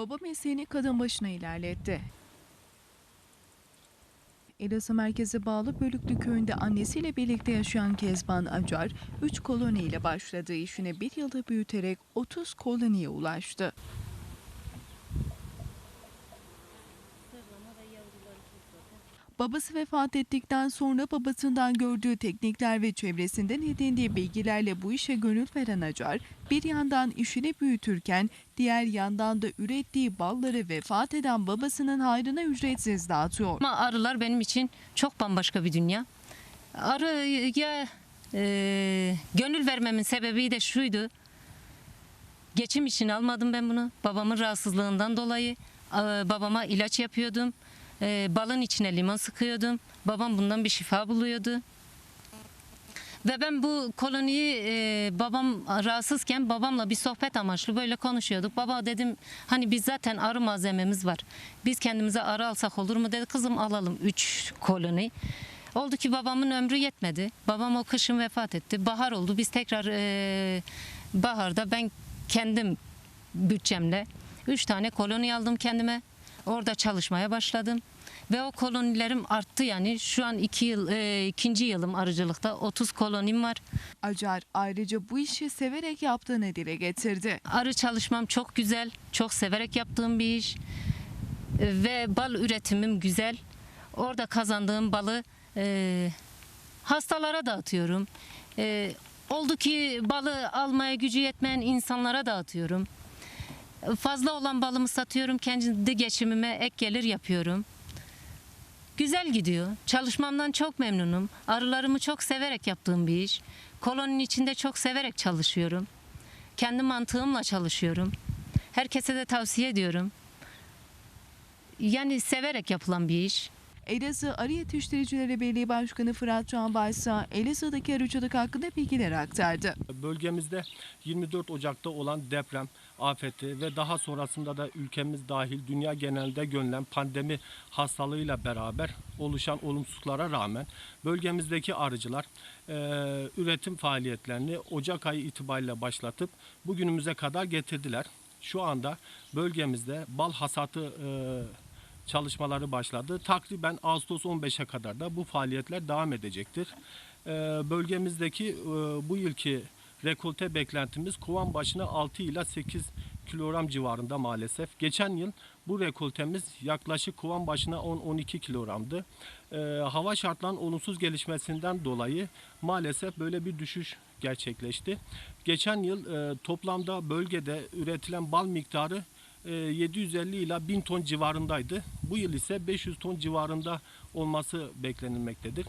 Baba mesleğini kadın başına ilerletti. Elazığ merkeze bağlı Bölüklü köyünde annesiyle birlikte yaşayan Kezban Acar, 3 koloniyle başladığı işini bir yılda büyüterek 30 koloniye ulaştı. Babası vefat ettikten sonra babasından gördüğü teknikler ve çevresinden edindiği bilgilerle bu işe gönül veren Acar, bir yandan işini büyütürken diğer yandan da ürettiği balları vefat eden babasının hayrına ücretsiz dağıtıyor. Ama arılar benim için çok bambaşka bir dünya. Arıya e, gönül vermemin sebebi de şuydu. Geçim için almadım ben bunu. Babamın rahatsızlığından dolayı e, babama ilaç yapıyordum. E, balın içine limon sıkıyordum. Babam bundan bir şifa buluyordu. Ve ben bu koloniyi e, babam rahatsızken babamla bir sohbet amaçlı böyle konuşuyorduk. Baba dedim hani biz zaten arı malzememiz var. Biz kendimize arı alsak olur mu dedi. Kızım alalım 3 koloni. Oldu ki babamın ömrü yetmedi. Babam o kışın vefat etti. Bahar oldu. Biz tekrar e, baharda ben kendim bütçemle 3 tane koloni aldım kendime. Orada çalışmaya başladım. Ve o kolonilerim arttı yani. Şu an iki yıl, e, ikinci yılım arıcılıkta. 30 kolonim var. Acar ayrıca bu işi severek yaptığını dile getirdi. Arı çalışmam çok güzel. Çok severek yaptığım bir iş. Ve bal üretimim güzel. Orada kazandığım balı e, hastalara dağıtıyorum. E, oldu ki balı almaya gücü yetmeyen insanlara dağıtıyorum. Fazla olan balımı satıyorum. Kendi geçimime ek gelir yapıyorum. Güzel gidiyor. Çalışmamdan çok memnunum. Arılarımı çok severek yaptığım bir iş. Koloninin içinde çok severek çalışıyorum. Kendi mantığımla çalışıyorum. Herkese de tavsiye ediyorum. Yani severek yapılan bir iş. Elazığ Arı Yetiştiricileri Birliği Başkanı Fırat Can Baysa, Elazığ'daki arıcılık hakkında bilgiler aktardı. Bölgemizde 24 Ocak'ta olan deprem afeti ve daha sonrasında da ülkemiz dahil dünya genelinde görülen pandemi hastalığıyla beraber oluşan olumsuzluklara rağmen bölgemizdeki arıcılar e, üretim faaliyetlerini Ocak ayı itibariyle başlatıp bugünümüze kadar getirdiler. Şu anda bölgemizde bal hasatı e, çalışmaları başladı. Takriben Ağustos 15'e kadar da bu faaliyetler devam edecektir. Ee, bölgemizdeki e, bu yılki rekolte beklentimiz kovan başına 6 ile 8 kilogram civarında maalesef. Geçen yıl bu rekoltemiz yaklaşık kovan başına 10-12 kilogramdı. Ee, hava şartlarının olumsuz gelişmesinden dolayı maalesef böyle bir düşüş gerçekleşti. Geçen yıl e, toplamda bölgede üretilen bal miktarı 750 ila 1000 ton civarındaydı. Bu yıl ise 500 ton civarında olması beklenilmektedir.